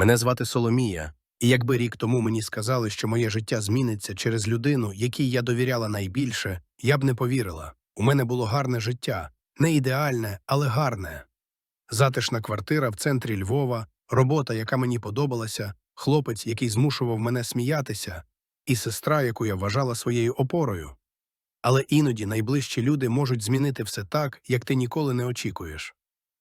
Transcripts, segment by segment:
Мене звати Соломія, і якби рік тому мені сказали, що моє життя зміниться через людину, якій я довіряла найбільше, я б не повірила. У мене було гарне життя, не ідеальне, але гарне. Затишна квартира в центрі Львова, робота, яка мені подобалася, хлопець, який змушував мене сміятися, і сестра, яку я вважала своєю опорою. Але іноді найближчі люди можуть змінити все так, як ти ніколи не очікуєш.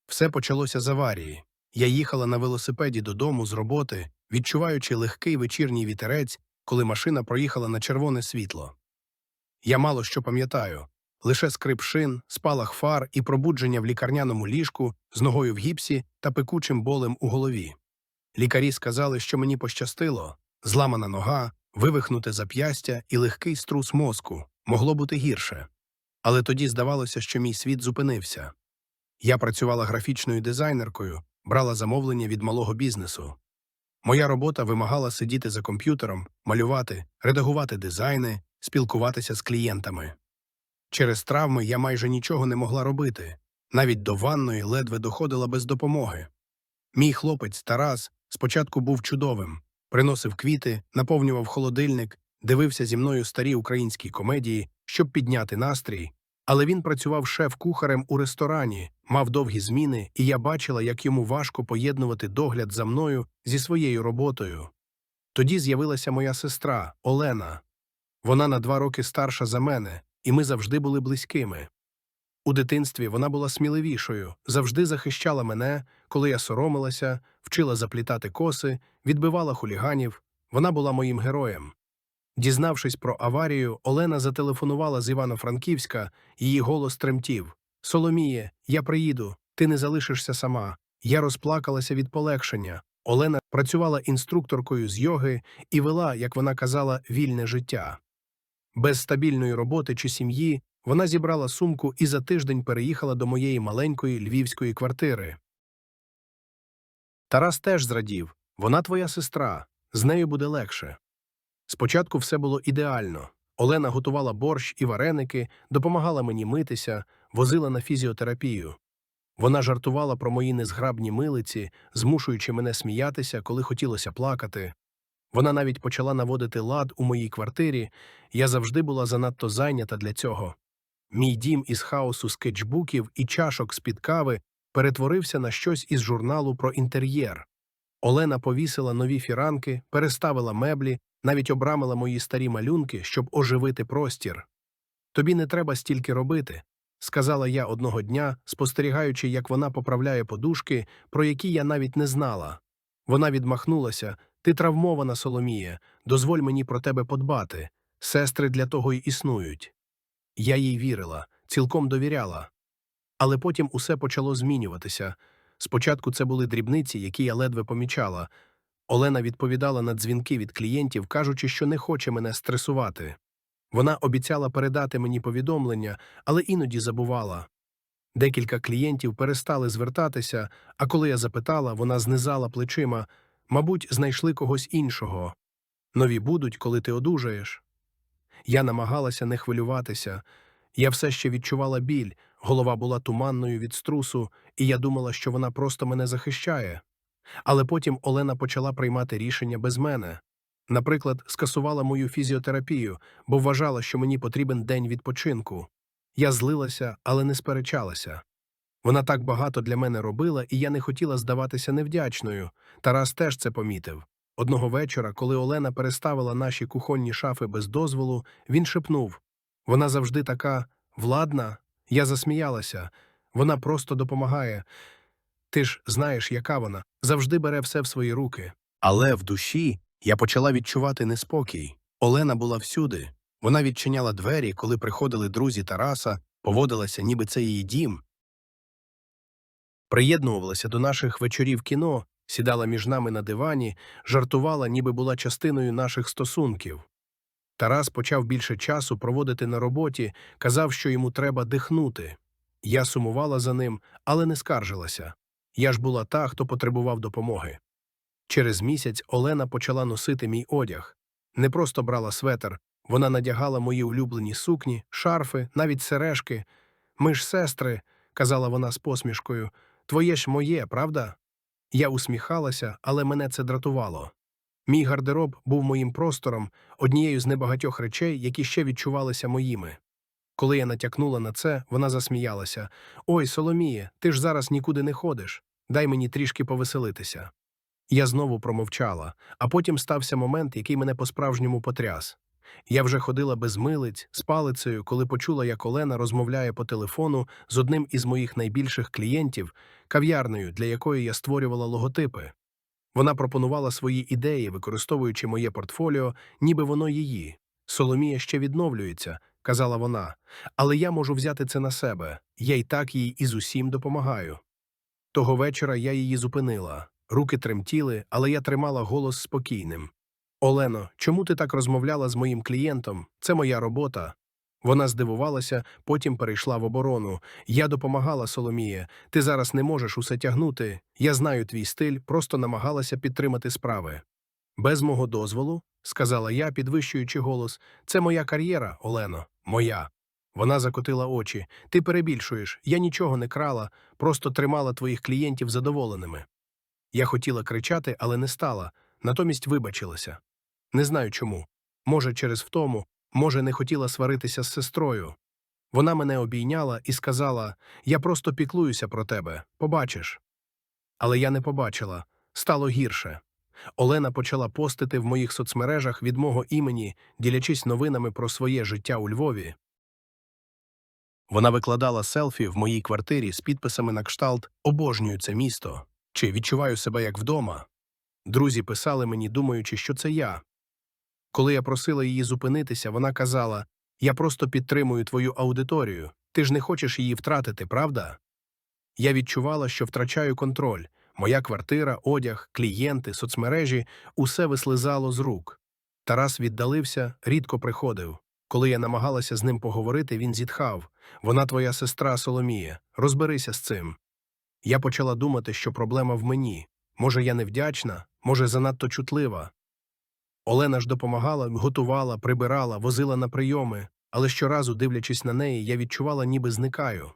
Все почалося з аварії. Я їхала на велосипеді додому з роботи, відчуваючи легкий вечірній вітерець, коли машина проїхала на червоне світло. Я мало що пам'ятаю лише скрип шин, спалах фар і пробудження в лікарняному ліжку з ногою в гіпсі та пекучим болем у голові. Лікарі сказали, що мені пощастило зламана нога, вивихнуте зап'ястя і легкий струс мозку могло бути гірше. Але тоді здавалося, що мій світ зупинився. Я працювала графічною дизайнеркою, брала замовлення від малого бізнесу. Моя робота вимагала сидіти за комп'ютером, малювати, редагувати дизайни, спілкуватися з клієнтами. Через травми я майже нічого не могла робити, навіть до ванної ледве доходила без допомоги. Мій хлопець Тарас спочатку був чудовим, приносив квіти, наповнював холодильник, дивився зі мною старі українські комедії, щоб підняти настрій, але він працював шеф-кухарем у ресторані, мав довгі зміни, і я бачила, як йому важко поєднувати догляд за мною зі своєю роботою. Тоді з'явилася моя сестра Олена. Вона на два роки старша за мене, і ми завжди були близькими. У дитинстві вона була сміливішою, завжди захищала мене, коли я соромилася, вчила заплітати коси, відбивала хуліганів. Вона була моїм героєм. Дізнавшись про аварію, Олена зателефонувала з Івано-Франківська, її голос тремтів. Соломіє, я приїду, ти не залишишся сама. Я розплакалася від полегшення. Олена працювала інструкторкою з йоги і вела, як вона казала, вільне життя. Без стабільної роботи чи сім'ї вона зібрала сумку і за тиждень переїхала до моєї маленької львівської квартири. Тарас теж зрадів вона твоя сестра, з нею буде легше. Спочатку все було ідеально. Олена готувала борщ і вареники, допомагала мені митися, возила на фізіотерапію. Вона жартувала про мої незграбні милиці, змушуючи мене сміятися, коли хотілося плакати. Вона навіть почала наводити лад у моїй квартирі, я завжди була занадто зайнята для цього. Мій дім із хаосу скетчбуків і чашок з-під кави перетворився на щось із журналу про інтер'єр. Олена повісила нові фіранки, переставила меблі, навіть обрамила мої старі малюнки, щоб оживити простір. Тобі не треба стільки робити, сказала я одного дня, спостерігаючи, як вона поправляє подушки, про які я навіть не знала. Вона відмахнулася ти травмована, Соломія, дозволь мені про тебе подбати. Сестри для того й існують. Я їй вірила, цілком довіряла. Але потім усе почало змінюватися. Спочатку це були дрібниці, які я ледве помічала. Олена відповідала на дзвінки від клієнтів, кажучи, що не хоче мене стресувати. Вона обіцяла передати мені повідомлення, але іноді забувала. Декілька клієнтів перестали звертатися, а коли я запитала, вона знизала плечима мабуть, знайшли когось іншого. Нові будуть, коли ти одужаєш. Я намагалася не хвилюватися. Я все ще відчувала біль, голова була туманною від струсу, і я думала, що вона просто мене захищає. Але потім Олена почала приймати рішення без мене. Наприклад, скасувала мою фізіотерапію, бо вважала, що мені потрібен день відпочинку. Я злилася, але не сперечалася. Вона так багато для мене робила, і я не хотіла здаватися невдячною. Тарас теж це помітив. Одного вечора, коли Олена переставила наші кухонні шафи без дозволу, він шепнув Вона завжди така владна. Я засміялася. Вона просто допомагає. Ти ж знаєш, яка вона завжди бере все в свої руки. Але в душі я почала відчувати неспокій. Олена була всюди. Вона відчиняла двері, коли приходили друзі Тараса, поводилася, ніби це її дім. Приєднувалася до наших вечорів кіно, сідала між нами на дивані, жартувала, ніби була частиною наших стосунків. Тарас почав більше часу проводити на роботі, казав, що йому треба дихнути. Я сумувала за ним, але не скаржилася. Я ж була та, хто потребував допомоги. Через місяць Олена почала носити мій одяг. Не просто брала светр, вона надягала мої улюблені сукні, шарфи, навіть сережки. Ми ж сестри, казала вона з посмішкою. Твоє ж моє, правда? Я усміхалася, але мене це дратувало. Мій гардероб був моїм простором, однією з небагатьох речей, які ще відчувалися моїми. Коли я натякнула на це, вона засміялася. Ой, Соломіє, ти ж зараз нікуди не ходиш. Дай мені трішки повеселитися. Я знову промовчала, а потім стався момент, який мене по-справжньому потряс. Я вже ходила без милиць, з палицею, коли почула, як Олена розмовляє по телефону з одним із моїх найбільших клієнтів, кав'ярнею, для якої я створювала логотипи. Вона пропонувала свої ідеї, використовуючи моє портфоліо, ніби воно її. Соломія ще відновлюється, казала вона, але я можу взяти це на себе. Я й так їй із усім допомагаю. Того вечора я її зупинила. Руки тремтіли, але я тримала голос спокійним. Олено, чому ти так розмовляла з моїм клієнтом? Це моя робота. Вона здивувалася, потім перейшла в оборону. Я допомагала Соломіє. Ти зараз не можеш усе тягнути. Я знаю твій стиль, просто намагалася підтримати справи. Без мого дозволу, сказала я, підвищуючи голос, це моя кар'єра, Олено, моя. Вона закотила очі. Ти перебільшуєш, я нічого не крала, просто тримала твоїх клієнтів задоволеними. Я хотіла кричати, але не стала, натомість вибачилася. Не знаю чому. Може, через втому, може, не хотіла сваритися з сестрою. Вона мене обійняла і сказала: Я просто піклуюся про тебе, побачиш. Але я не побачила. Стало гірше. Олена почала постити в моїх соцмережах від мого імені, ділячись новинами про своє життя у Львові. Вона викладала селфі в моїй квартирі з підписами на кшталт Обожнюю це місто чи відчуваю себе як вдома. Друзі писали мені, думаючи, що це я. Коли я просила її зупинитися, вона казала Я просто підтримую твою аудиторію. Ти ж не хочеш її втратити, правда? Я відчувала, що втрачаю контроль. Моя квартира, одяг, клієнти, соцмережі усе вислизало з рук. Тарас віддалився, рідко приходив. Коли я намагалася з ним поговорити, він зітхав Вона твоя сестра Соломія, розберися з цим. Я почала думати, що проблема в мені. Може, я невдячна, може, занадто чутлива. Олена ж допомагала, готувала, прибирала, возила на прийоми, але щоразу, дивлячись на неї, я відчувала, ніби зникаю.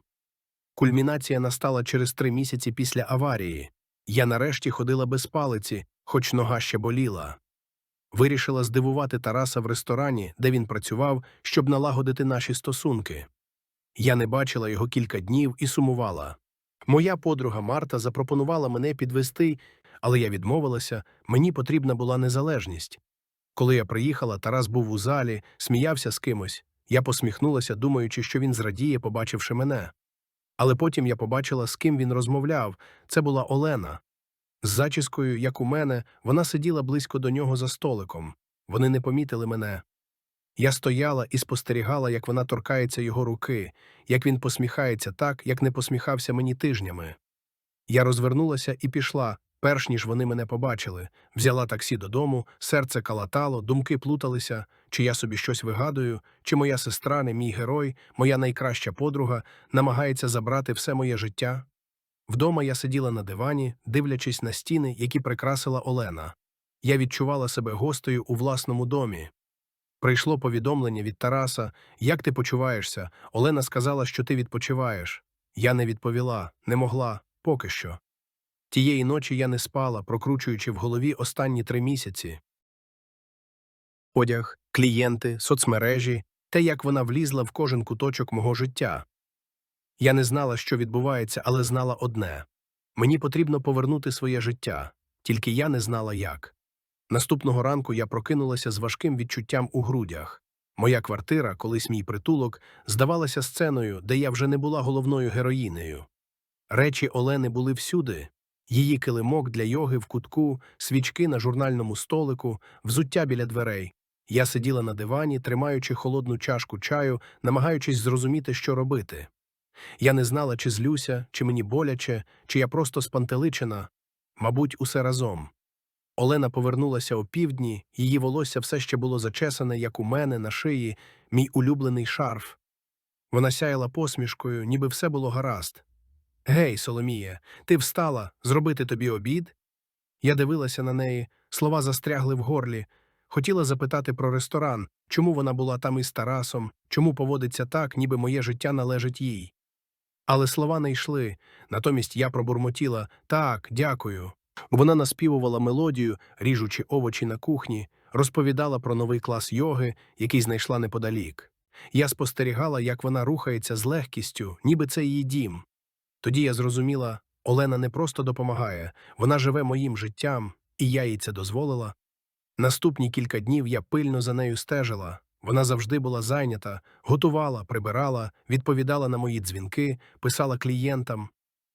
Кульмінація настала через три місяці після аварії. Я нарешті ходила без палиці, хоч нога ще боліла. Вирішила здивувати Тараса в ресторані, де він працював, щоб налагодити наші стосунки. Я не бачила його кілька днів і сумувала. Моя подруга Марта запропонувала мене підвести, але я відмовилася, мені потрібна була незалежність. Коли я приїхала, Тарас був у залі, сміявся з кимось. Я посміхнулася, думаючи, що він зрадіє, побачивши мене. Але потім я побачила, з ким він розмовляв. Це була Олена. З зачіскою, як у мене, вона сиділа близько до нього за столиком. Вони не помітили мене. Я стояла і спостерігала, як вона торкається його руки, як він посміхається так, як не посміхався мені тижнями. Я розвернулася і пішла, перш ніж вони мене побачили, взяла таксі додому, серце калатало, думки плуталися, чи я собі щось вигадую, чи моя сестра, не мій герой, моя найкраща подруга, намагається забрати все моє життя. Вдома я сиділа на дивані, дивлячись на стіни, які прикрасила Олена. Я відчувала себе гостею у власному домі. Прийшло повідомлення від Тараса Як ти почуваєшся? Олена сказала, що ти відпочиваєш. Я не відповіла, не могла, поки що. Тієї ночі я не спала, прокручуючи в голові останні три місяці. Одяг, клієнти, соцмережі, те, як вона влізла в кожен куточок мого життя. Я не знала, що відбувається, але знала одне мені потрібно повернути своє життя, тільки я не знала як. Наступного ранку я прокинулася з важким відчуттям у грудях. Моя квартира, колись мій притулок, здавалася сценою, де я вже не була головною героїнею. Речі Олени були всюди її килимок для йоги в кутку, свічки на журнальному столику, взуття біля дверей. Я сиділа на дивані, тримаючи холодну чашку чаю, намагаючись зрозуміти, що робити. Я не знала, чи злюся, чи мені боляче, чи я просто спантеличена, мабуть, усе разом. Олена повернулася о півдні, її волосся все ще було зачесане, як у мене, на шиї, мій улюблений шарф. Вона сяяла посмішкою, ніби все було гаразд. Гей, Соломіє, ти встала зробити тобі обід? Я дивилася на неї, слова застрягли в горлі. Хотіла запитати про ресторан, чому вона була там із Тарасом, чому поводиться так, ніби моє життя належить їй. Але слова не йшли, натомість я пробурмотіла так, дякую. Вона наспівувала мелодію, ріжучи овочі на кухні, розповідала про новий клас йоги, який знайшла неподалік. Я спостерігала, як вона рухається з легкістю, ніби це її дім. Тоді я зрозуміла, Олена не просто допомагає, вона живе моїм життям, і я їй це дозволила. Наступні кілька днів я пильно за нею стежила. Вона завжди була зайнята, готувала, прибирала, відповідала на мої дзвінки, писала клієнтам.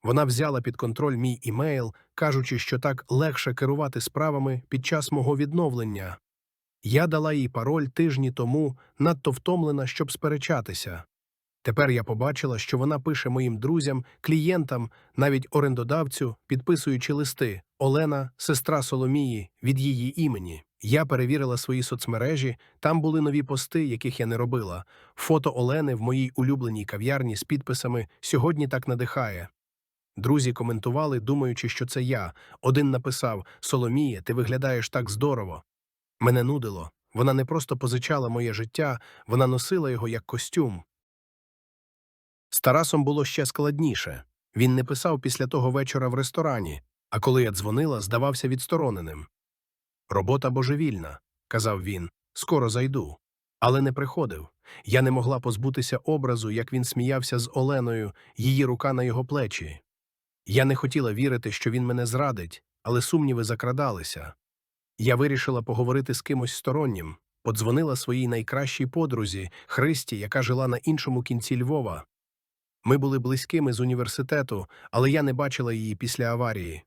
Вона взяла під контроль мій імейл, кажучи, що так легше керувати справами під час мого відновлення. Я дала їй пароль тижні тому, надто втомлена, щоб сперечатися. Тепер я побачила, що вона пише моїм друзям, клієнтам, навіть орендодавцю, підписуючи листи Олена, сестра Соломії, від її імені. Я перевірила свої соцмережі, там були нові пости, яких я не робила. Фото Олени в моїй улюбленій кав'ярні з підписами Сьогодні так надихає. Друзі коментували, думаючи, що це я. Один написав Соломіє, ти виглядаєш так здорово. Мене нудило. Вона не просто позичала моє життя, вона носила його як костюм. З Тарасом було ще складніше. Він не писав після того вечора в ресторані, а коли я дзвонила, здавався відстороненим. Робота божевільна, казав він, скоро зайду. Але не приходив. Я не могла позбутися образу, як він сміявся з Оленою, її рука на його плечі. Я не хотіла вірити, що він мене зрадить, але сумніви закрадалися. Я вирішила поговорити з кимось стороннім, подзвонила своїй найкращій подрузі, Христі, яка жила на іншому кінці Львова. Ми були близькими з університету, але я не бачила її після аварії.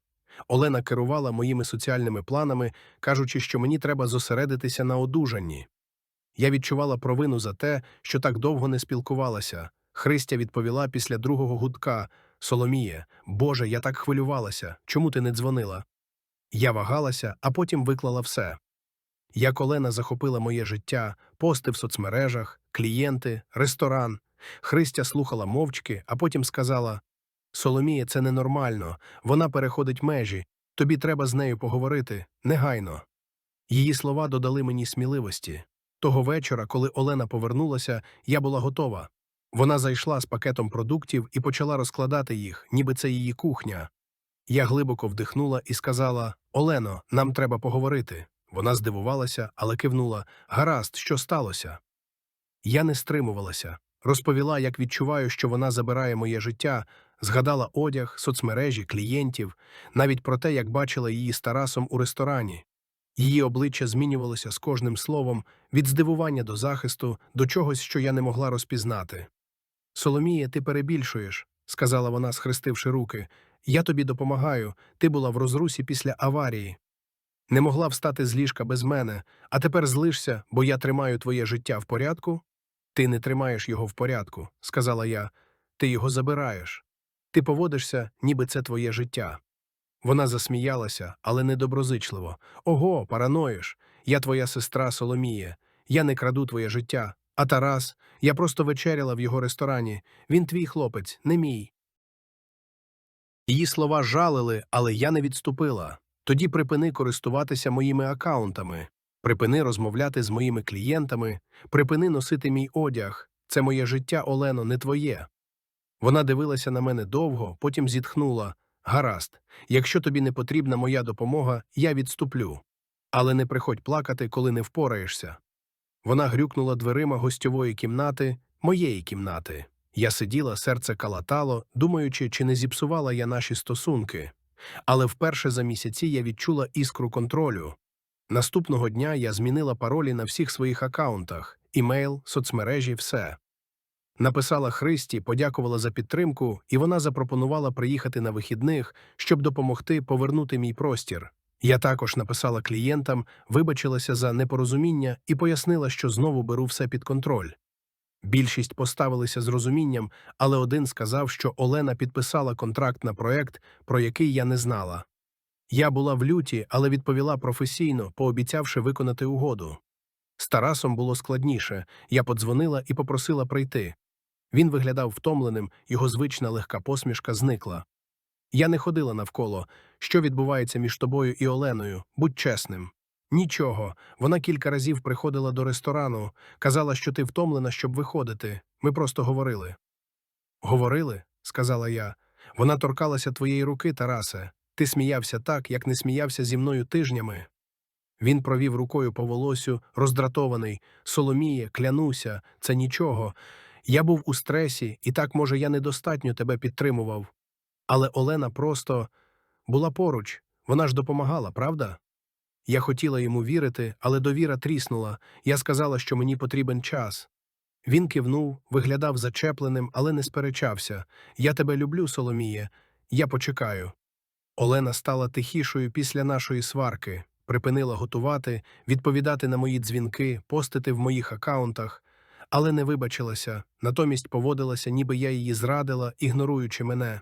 Олена керувала моїми соціальними планами, кажучи, що мені треба зосередитися на одужанні. Я відчувала провину за те, що так довго не спілкувалася. Христя відповіла після другого гудка Соломіє, Боже, я так хвилювалася. Чому ти не дзвонила? Я вагалася, а потім виклала все. Як Олена захопила моє життя, пости в соцмережах, клієнти, ресторан. Христя слухала мовчки, а потім сказала Соломіє, це ненормально, вона переходить межі, тобі треба з нею поговорити, негайно. Її слова додали мені сміливості. Того вечора, коли Олена повернулася, я була готова. Вона зайшла з пакетом продуктів і почала розкладати їх, ніби це її кухня. Я глибоко вдихнула і сказала Олено, нам треба поговорити. Вона здивувалася, але кивнула Гаразд, що сталося? Я не стримувалася. Розповіла, як відчуваю, що вона забирає моє життя, згадала одяг, соцмережі, клієнтів, навіть про те, як бачила її з Тарасом у ресторані. Її обличчя змінювалося з кожним словом від здивування до захисту, до чогось, що я не могла розпізнати. Соломіє, ти перебільшуєш, сказала вона, схрестивши руки. Я тобі допомагаю, ти була в розрусі після аварії. Не могла встати з ліжка без мене, а тепер злишся, бо я тримаю твоє життя в порядку? Ти не тримаєш його в порядку, сказала я. Ти його забираєш. Ти поводишся, ніби це твоє життя. Вона засміялася, але недоброзичливо. Ого, параноїш. Я твоя сестра Соломіє. Я не краду твоє життя. А Тарас, я просто вечеряла в його ресторані. Він твій хлопець, не мій. Її слова жалили, але я не відступила. Тоді припини користуватися моїми акаунтами, припини розмовляти з моїми клієнтами, припини носити мій одяг. Це моє життя, Олено, не твоє. Вона дивилася на мене довго, потім зітхнула. Гаразд, якщо тобі не потрібна моя допомога, я відступлю. Але не приходь плакати, коли не впораєшся. Вона грюкнула дверима гостьової кімнати, моєї кімнати. Я сиділа, серце калатало, думаючи, чи не зіпсувала я наші стосунки. Але вперше за місяці я відчула іскру контролю. Наступного дня я змінила паролі на всіх своїх акаунтах імейл, соцмережі, все. Написала Христі, подякувала за підтримку, і вона запропонувала приїхати на вихідних, щоб допомогти повернути мій простір. Я також написала клієнтам, вибачилася за непорозуміння і пояснила, що знову беру все під контроль. Більшість поставилися з розумінням, але один сказав, що Олена підписала контракт на проект, про який я не знала. Я була в люті, але відповіла професійно, пообіцявши виконати угоду. З Тарасом було складніше. Я подзвонила і попросила прийти. Він виглядав втомленим, його звична легка посмішка зникла. Я не ходила навколо. Що відбувається між тобою і Оленою? Будь чесним. Нічого. Вона кілька разів приходила до ресторану, казала, що ти втомлена, щоб виходити. Ми просто говорили. Говорили, сказала я. Вона торкалася твоєї руки, Тарасе. Ти сміявся так, як не сміявся зі мною тижнями. Він провів рукою по волосю, роздратований. Соломіє, клянуся, це нічого. Я був у стресі, і так, може, я недостатньо тебе підтримував. Але Олена просто була поруч, вона ж допомагала, правда? Я хотіла йому вірити, але довіра тріснула. Я сказала, що мені потрібен час. Він кивнув, виглядав зачепленим, але не сперечався. Я тебе люблю, Соломіє. Я почекаю. Олена стала тихішою після нашої сварки, припинила готувати, відповідати на мої дзвінки, постити в моїх акаунтах, але не вибачилася, натомість поводилася, ніби я її зрадила, ігноруючи мене.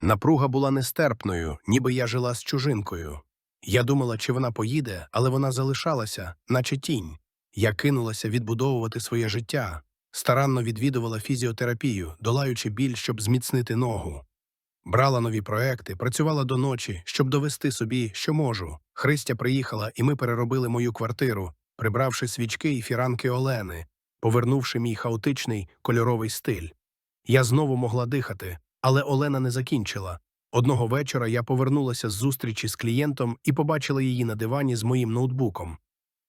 Напруга була нестерпною, ніби я жила з чужинкою. Я думала, чи вона поїде, але вона залишалася, наче тінь. Я кинулася відбудовувати своє життя, старанно відвідувала фізіотерапію, долаючи біль, щоб зміцнити ногу. Брала нові проекти, працювала до ночі, щоб довести собі, що можу. Христя приїхала, і ми переробили мою квартиру, прибравши свічки і фіранки Олени, повернувши мій хаотичний кольоровий стиль. Я знову могла дихати, але Олена не закінчила. Одного вечора я повернулася з зустрічі з клієнтом і побачила її на дивані з моїм ноутбуком.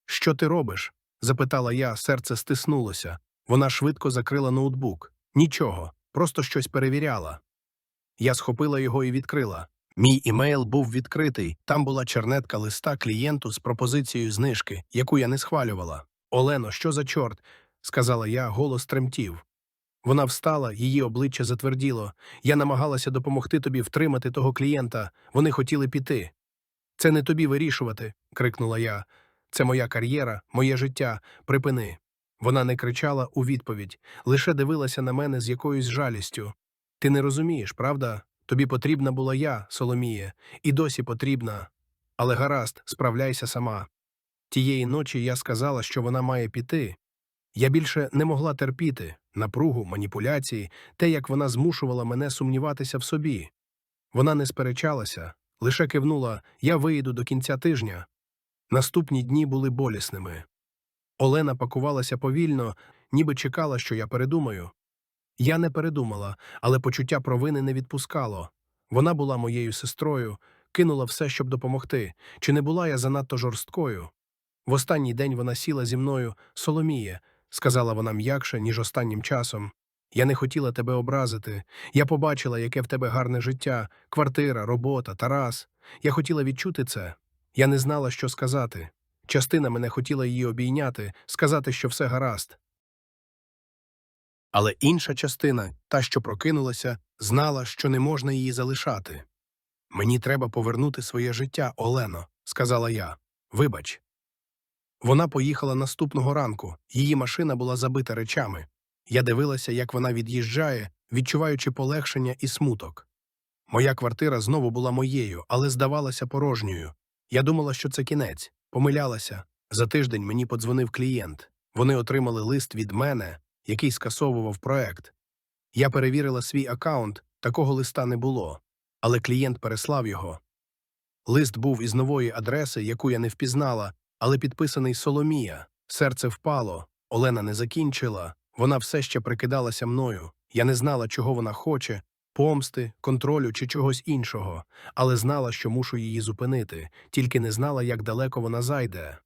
Що ти робиш? запитала я, серце стиснулося. Вона швидко закрила ноутбук. Нічого, просто щось перевіряла. Я схопила його і відкрила. Мій імейл був відкритий. Там була чернетка листа клієнту з пропозицією знижки, яку я не схвалювала. Олено, що за чорт? сказала я, голос тремтів. Вона встала, її обличчя затверділо. Я намагалася допомогти тобі втримати того клієнта. Вони хотіли піти. Це не тобі вирішувати, крикнула я. Це моя кар'єра, моє життя. Припини. Вона не кричала у відповідь, лише дивилася на мене з якоюсь жалістю. Ти не розумієш, правда? Тобі потрібна була я, Соломіє, і досі потрібна. Але гаразд, справляйся сама. Тієї ночі я сказала, що вона має піти. Я більше не могла терпіти напругу, маніпуляції, те, як вона змушувала мене сумніватися в собі. Вона не сперечалася, лише кивнула я виїду до кінця тижня. Наступні дні були болісними. Олена пакувалася повільно, ніби чекала, що я передумаю. Я не передумала, але почуття провини не відпускало. Вона була моєю сестрою, кинула все, щоб допомогти. Чи не була я занадто жорсткою? В останній день вона сіла зі мною Соломіє, сказала вона м'якше, ніж останнім часом. Я не хотіла тебе образити. Я побачила, яке в тебе гарне життя, квартира, робота, Тарас. Я хотіла відчути це. Я не знала, що сказати. Частина мене хотіла її обійняти, сказати, що все гаразд. Але інша частина, та, що прокинулася, знала, що не можна її залишати. Мені треба повернути своє життя, Олено, сказала я. Вибач. Вона поїхала наступного ранку, її машина була забита речами. Я дивилася, як вона від'їжджає, відчуваючи полегшення і смуток. Моя квартира знову була моєю, але здавалася порожньою. Я думала, що це кінець, помилялася. За тиждень мені подзвонив клієнт. Вони отримали лист від мене, який скасовував проект. Я перевірила свій аккаунт, такого листа не було, але клієнт переслав його. Лист був із нової адреси, яку я не впізнала, але підписаний Соломія. Серце впало, Олена не закінчила, вона все ще прикидалася мною. Я не знала, чого вона хоче помсти, контролю чи чогось іншого, але знала, що мушу її зупинити, тільки не знала, як далеко вона зайде.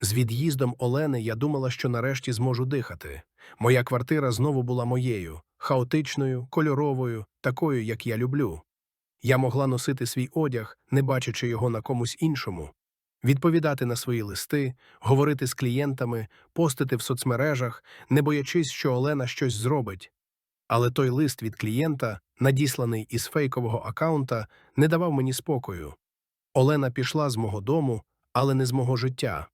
З від'їздом Олени я думала, що нарешті зможу дихати. Моя квартира знову була моєю, хаотичною, кольоровою, такою, як я люблю. Я могла носити свій одяг, не бачачи його на комусь іншому, відповідати на свої листи, говорити з клієнтами, постити в соцмережах, не боячись, що Олена щось зробить. Але той лист від клієнта, надісланий із фейкового акаунта, не давав мені спокою. Олена пішла з мого дому, але не з мого життя.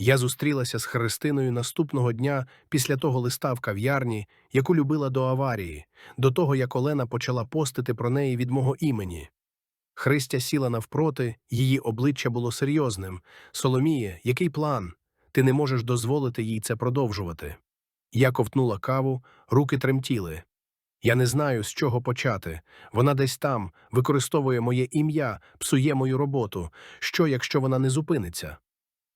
Я зустрілася з Христиною наступного дня після того листа в кав'ярні, яку любила до аварії, до того, як Олена почала постити про неї від мого імені. Христя сіла навпроти, її обличчя було серйозним. Соломіє, який план? Ти не можеш дозволити їй це продовжувати. Я ковтнула каву, руки тремтіли. Я не знаю, з чого почати. Вона десь там, використовує моє ім'я, псує мою роботу. Що, якщо вона не зупиниться?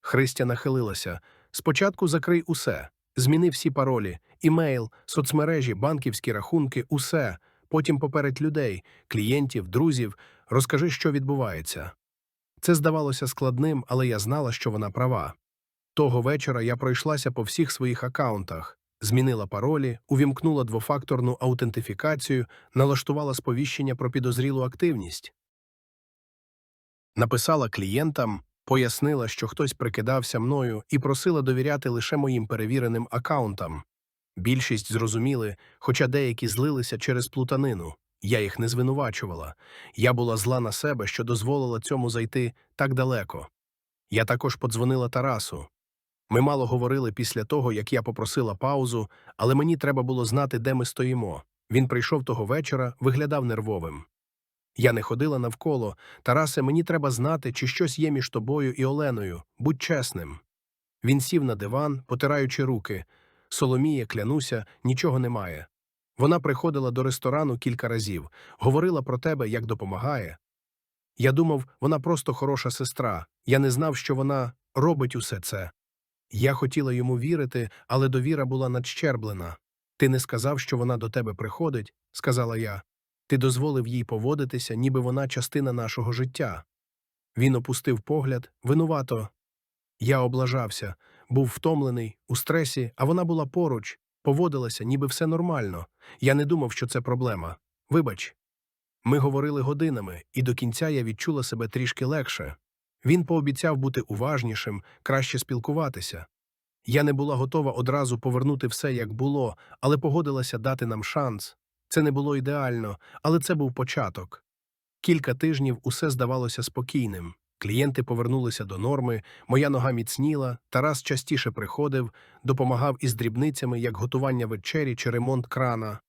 Христя нахилилася. Спочатку закрий усе. Зміни всі паролі, імейл, соцмережі, банківські рахунки, усе. потім поперед людей, клієнтів, друзів, розкажи, що відбувається. Це здавалося складним, але я знала, що вона права. Того вечора я пройшлася по всіх своїх акаунтах, змінила паролі, увімкнула двофакторну аутентифікацію, налаштувала сповіщення про підозрілу активність. Написала клієнтам, пояснила, що хтось прикидався мною і просила довіряти лише моїм перевіреним акаунтам. Більшість зрозуміли, хоча деякі злилися через плутанину. Я їх не звинувачувала. Я була зла на себе, що дозволила цьому зайти так далеко. Я також подзвонила Тарасу. Ми мало говорили після того, як я попросила паузу, але мені треба було знати, де ми стоїмо. Він прийшов того вечора, виглядав нервовим. Я не ходила навколо. Тарасе, мені треба знати, чи щось є між тобою і Оленою. Будь чесним. Він сів на диван, потираючи руки. Соломія, клянуся, нічого немає. Вона приходила до ресторану кілька разів, говорила про тебе, як допомагає. Я думав, вона просто хороша сестра. Я не знав, що вона робить усе це. Я хотіла йому вірити, але довіра була надщерблена. Ти не сказав, що вона до тебе приходить, сказала я. Ти дозволив їй поводитися, ніби вона частина нашого життя. Він опустив погляд, винувато. Я облажався, був втомлений, у стресі, а вона була поруч, поводилася, ніби все нормально. Я не думав, що це проблема. Вибач. Ми говорили годинами, і до кінця я відчула себе трішки легше. Він пообіцяв бути уважнішим, краще спілкуватися. Я не була готова одразу повернути все, як було, але погодилася дати нам шанс. Це не було ідеально, але це був початок. Кілька тижнів усе здавалося спокійним. Клієнти повернулися до норми, моя нога міцніла, Тарас частіше приходив, допомагав із дрібницями, як готування вечері чи ремонт крана.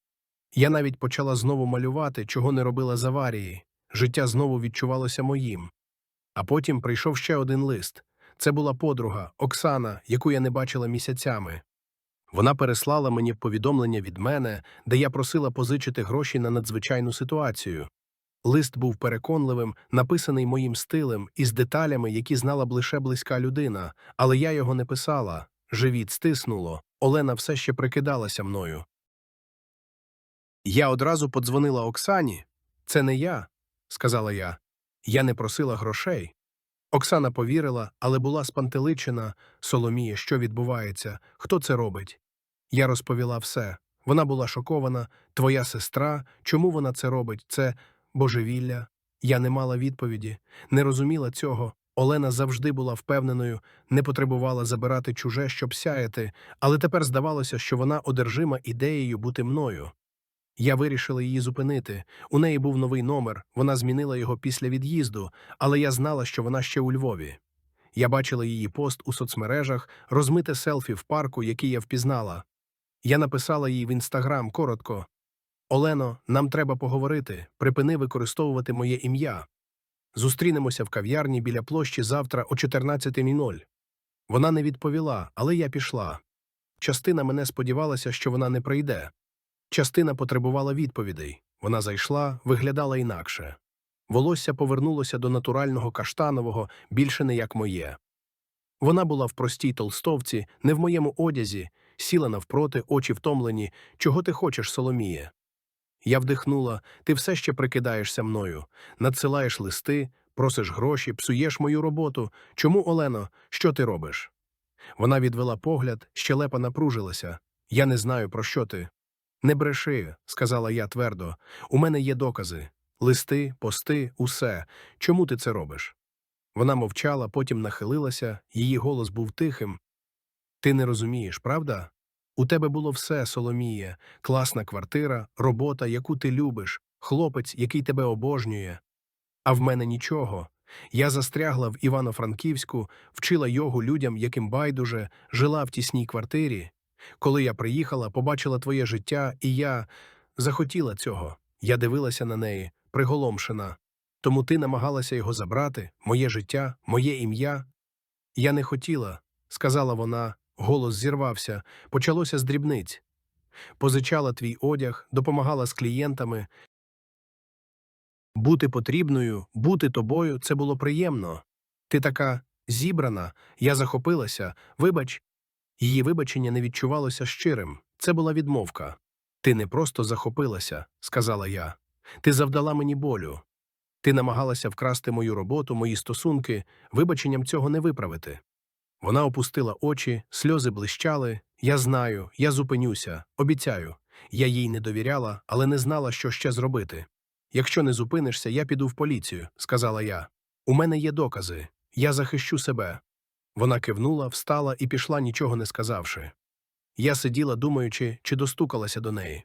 Я навіть почала знову малювати, чого не робила з аварії. Життя знову відчувалося моїм. А потім прийшов ще один лист. Це була подруга, Оксана, яку я не бачила місяцями. Вона переслала мені повідомлення від мене, де я просила позичити гроші на надзвичайну ситуацію. Лист був переконливим, написаний моїм стилем із деталями, які знала б лише близька людина, але я його не писала. Живіт стиснуло. Олена все ще прикидалася мною. Я одразу подзвонила Оксані. Це не я, сказала я. Я не просила грошей. Оксана повірила, але була спантеличена. Соломія, що відбувається? Хто це робить? Я розповіла все. Вона була шокована. Твоя сестра, чому вона це робить? Це божевілля. Я не мала відповіді, не розуміла цього. Олена завжди була впевненою, не потребувала забирати чуже, щоб сяяти, але тепер здавалося, що вона одержима ідеєю бути мною. Я вирішила її зупинити. У неї був новий номер, вона змінила його після від'їзду, але я знала, що вона ще у Львові. Я бачила її пост у соцмережах, розмите селфі в парку, який я впізнала. Я написала їй в інстаграм коротко Олено, нам треба поговорити, припини використовувати моє ім'я. Зустрінемося в кав'ярні біля площі завтра о 14.00. Вона не відповіла, але я пішла. Частина мене сподівалася, що вона не прийде. Частина потребувала відповідей. Вона зайшла, виглядала інакше. Волосся повернулося до натурального каштанового, більше не як моє. Вона була в простій толстовці, не в моєму одязі, сіла навпроти, очі втомлені. Чого ти хочеш, Соломіє? Я вдихнула, ти все ще прикидаєшся мною, надсилаєш листи, просиш гроші, псуєш мою роботу. Чому, Олено, що ти робиш? Вона відвела погляд, щелепа напружилася. Я не знаю, про що ти. Не бреши, сказала я твердо. У мене є докази. Листи, пости, усе. Чому ти це робиш? Вона мовчала, потім нахилилася, її голос був тихим. Ти не розумієш, правда? У тебе було все, Соломіє, класна квартира, робота, яку ти любиш, хлопець, який тебе обожнює. А в мене нічого. Я застрягла в Івано-Франківську, вчила йогу людям, яким байдуже, жила в тісній квартирі. Коли я приїхала, побачила твоє життя, і я захотіла цього. Я дивилася на неї, приголомшена. Тому ти намагалася його забрати, моє життя, моє ім'я. Я не хотіла, сказала вона, голос зірвався, почалося з дрібниць. Позичала твій одяг, допомагала з клієнтами. Бути потрібною, бути тобою це було приємно. Ти така зібрана, я захопилася, вибач. Її вибачення не відчувалося щирим. Це була відмовка. Ти не просто захопилася, сказала я. Ти завдала мені болю. Ти намагалася вкрасти мою роботу, мої стосунки, вибаченням цього не виправити. Вона опустила очі, сльози блищали. Я знаю, я зупинюся, обіцяю. Я їй не довіряла, але не знала, що ще зробити. Якщо не зупинишся, я піду в поліцію, сказала я. У мене є докази. Я захищу себе. Вона кивнула, встала і пішла, нічого не сказавши. Я сиділа, думаючи, чи достукалася до неї.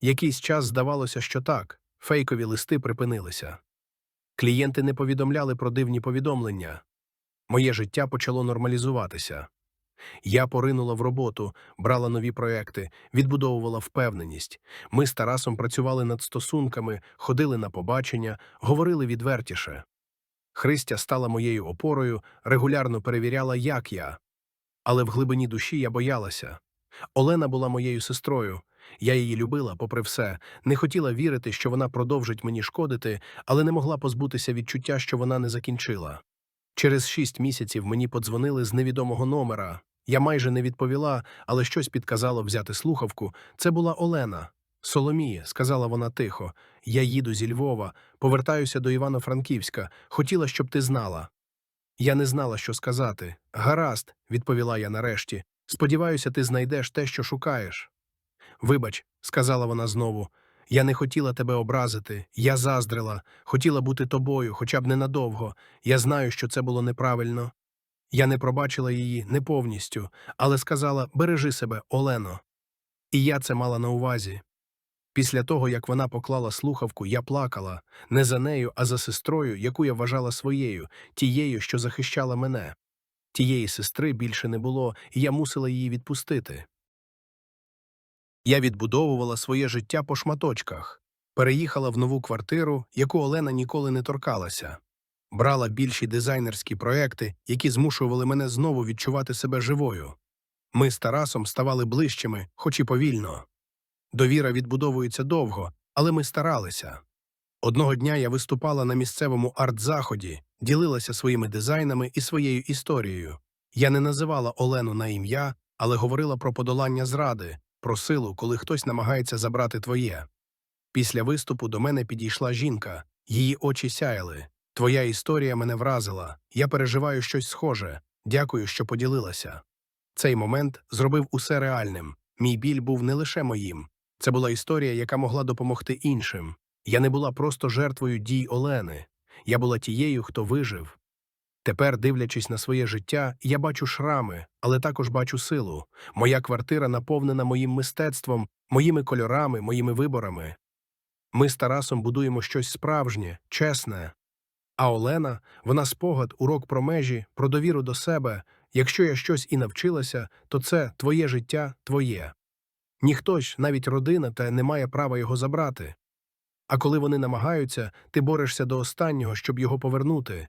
Якийсь час здавалося, що так, фейкові листи припинилися. Клієнти не повідомляли про дивні повідомлення. Моє життя почало нормалізуватися. Я поринула в роботу, брала нові проекти, відбудовувала впевненість. Ми з Тарасом працювали над стосунками, ходили на побачення, говорили відвертіше. Христя стала моєю опорою, регулярно перевіряла, як я. Але в глибині душі я боялася. Олена була моєю сестрою. Я її любила, попри все, не хотіла вірити, що вона продовжить мені шкодити, але не могла позбутися відчуття, що вона не закінчила. Через шість місяців мені подзвонили з невідомого номера. Я майже не відповіла, але щось підказало взяти слухавку. Це була Олена. Соломіє, сказала вона тихо, я їду зі Львова, повертаюся до Івано-Франківська. Хотіла, щоб ти знала. Я не знала, що сказати. Гаразд, відповіла я нарешті. Сподіваюся, ти знайдеш те, що шукаєш. Вибач, сказала вона знову. Я не хотіла тебе образити, я заздрила, хотіла бути тобою, хоча б ненадовго. Я знаю, що це було неправильно. Я не пробачила її не повністю, але сказала бережи себе, Олено. І я це мала на увазі. Після того, як вона поклала слухавку, я плакала не за нею, а за сестрою, яку я вважала своєю, тією, що захищала мене. Тієї сестри більше не було, і я мусила її відпустити. Я відбудовувала своє життя по шматочках, переїхала в нову квартиру, яку Олена ніколи не торкалася, брала більші дизайнерські проекти, які змушували мене знову відчувати себе живою. Ми з Тарасом ставали ближчими, хоч і повільно. Довіра відбудовується довго, але ми старалися. Одного дня я виступала на місцевому арт-заході, ділилася своїми дизайнами і своєю історією. Я не називала Олену на ім'я, але говорила про подолання зради, про силу, коли хтось намагається забрати твоє. Після виступу до мене підійшла жінка, її очі сяяли. Твоя історія мене вразила. Я переживаю щось схоже. Дякую, що поділилася. Цей момент зробив усе реальним. Мій біль був не лише моїм. Це була історія, яка могла допомогти іншим. Я не була просто жертвою дій Олени. Я була тією, хто вижив. Тепер, дивлячись на своє життя, я бачу шрами, але також бачу силу. Моя квартира наповнена моїм мистецтвом, моїми кольорами, моїми виборами. Ми з Тарасом будуємо щось справжнє, чесне. А Олена, вона спогад, урок про межі, про довіру до себе. Якщо я щось і навчилася, то це твоє життя, твоє. Ніхто ж, навіть родина, та не має права його забрати. А коли вони намагаються, ти борешся до останнього, щоб його повернути,